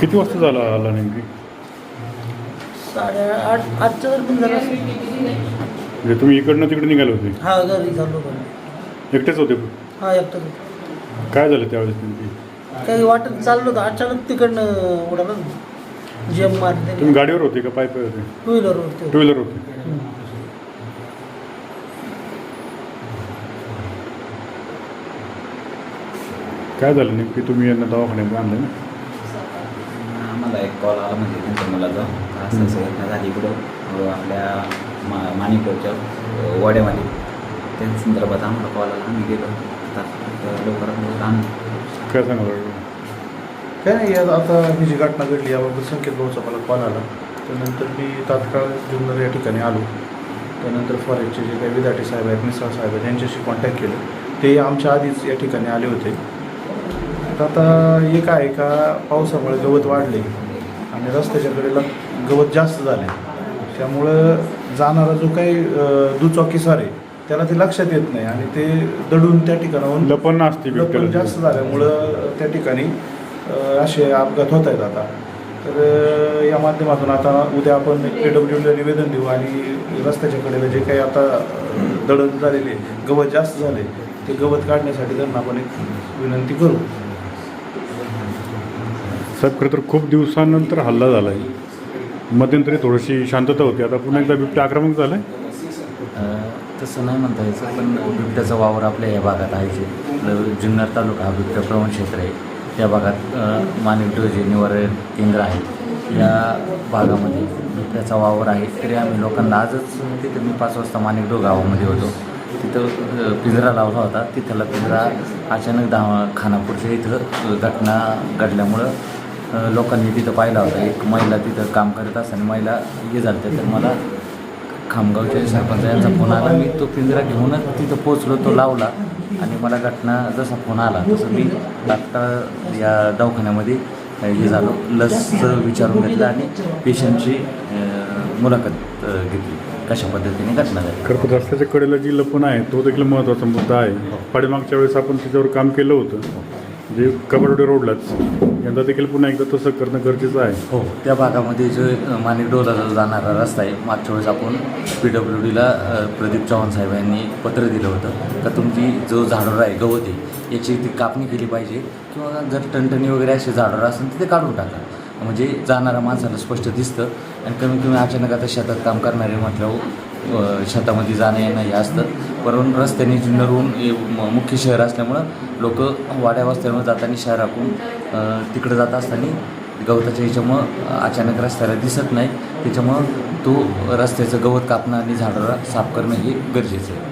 किती वाजता झाला आला नेमकी? म्हणजे तुम्ही इकडनं तिकडे निघाले होते? एकटेच होते काय झालं त्यावेळेस नेमकी? काही वाटत चाललो होतं. अचानक तिकडनं उडाला. जेम मारते. तुम्ही गाडीवर होते का पाय पाय होते? टू व्हीलरवरती टू व्हीलर होते. काय झालं नेमकी तुम्ही यांना दवाखान्यात आणलं ना? आम्हाला एक कॉल आला म्हणजे त्यांच्या मुलाचा. असं असं घटना झाली इकडं आपल्या मा माणिकडच्या अं, वाड्यामध्ये. त्या संदर्भात आम्हाला कॉल आला. आम्ही गेलो. आता तर लवकरात लवकर आण काय सांगा? काय नाही यात आता ही जी घटना घडली याबाबत संकेत भाऊचा मला कॉल आला. त्यानंतर मी तात्काळ जुन्नर या ठिकाणी आलो. त्यानंतर फॉरेस्टचे जे काही विधाटे साहेब आहेत मिसळ साहेब आहेत यांच्याशी कॉन्टॅक्ट केलं. ते आमच्या आधीच या ठिकाणी आले होते. तर आता एक आहे का पावसामुळे गवत वाढले आणि रस्त्याच्या कडेला गवत जास्त झाले. त्यामुळं जाणारा जो काही दुचाकीसार आहे त्याला ते लक्षात येत नाही आणि ते दडून त्या ठिकाणाहून लपण असते लपण जास्त झाल्यामुळं त्या ठिकाणी असे अपघात होत आहेत आता. तर या माध्यमातून आता उद्या आपण ए डब्ल्यूला निवेदन देऊ आणि रस्त्याच्या कडेला जे काही आता दडण झालेले गवत जास्त झाले ते गवत काढण्यासाठी त्यांना आपण एक विनंती करू. साहेब खरं तर खूप दिवसानंतर हल्ला झाला आहे मध्यंतरी थोडीशी शांतता होती. आता पुन्हा एकदा बिबट्या आक्रमक झाला आहे तसं नाही म्हणता यायचं पण बिबट्याचा वावर आपल्या या भागात आहे जे. जुन्नर तालुका हा बिबट्या प्रवण क्षेत्र आहे. त्या भागात अं, जे निवारण केंद्र आहे. या भागामध्ये बिबट्याचा वावर आहे. तरी आम्ही लोकांना आजच तिथं मी पाच वाजता मानिकडो गावामध्ये होतो. तिथं पिंजरा लावला होता. तिथला पिंजरा अचानक दा खानापूरच्या इथं घटना घडल्यामुळं लोकांनी तिथं पाहिला होता. एक महिला तिथं काम करत असताना महिला हे झालं तर मला खामगावच्या सरपंच यांचा फोन आला. मी तो पिंजरा घेऊनच तिथं पोचलो तो लावला आणि मला घटना जसा फोन आला तसं मी तात्काळ या दवाखान्यामध्ये हे झालो. लसचं विचारून घेतलं आणि पेशंटची मुलाखत घेतली. कशा पद्धतीने घटना झाली. खरं तर रस्त्याच्या कडेला जी लपण आहे तो देखील महत्त्वाचा मुद्दा आहे. पाडीमागच्या वेळेस आपण तिच्यावर काम केलं होतं. म्हणजे जे कबरडे रोडलाच. यंदा देखील पुन्हा एकदा तसं करणं गरजेचं आहे. हो त्या भागामध्ये जो माणिकडोला जो जाणारा रस्ता आहे मागच्या वेळेस आपण पी डब्ल्यू डीला प्रदीप चव्हाण साहेब यांनी पत्र दिलं होतं. का तुमची जो झाडोरा आहे गवत आहे याची ती कापणी केली पाहिजे किंवा जर टणटणी वगैरे असे झाडोरा असेल तर ते काढून टाका. म्हणजे जाणाऱ्या माणसाला स्पष्ट दिसतं आणि कमी कमी अचानक आता शेतात काम करणारे म्हटल्यावर शेतामध्ये जाणं येणं हे असतं. परंतु रस्त्याने जुन्नरहून म- मुख्य शहर असल्यामुळं लोक वाड्या वस्त्यावर जाताना शहरातून तिकडं जात असताना गवताच्या ह्याच्यामुळं अचानक रस्त्याला दिसत नाही. त्याच्यामुळं तो रस्त्याचं गवत कापणं आणि झाडाला साफ करणं हे गरजेचं आहे.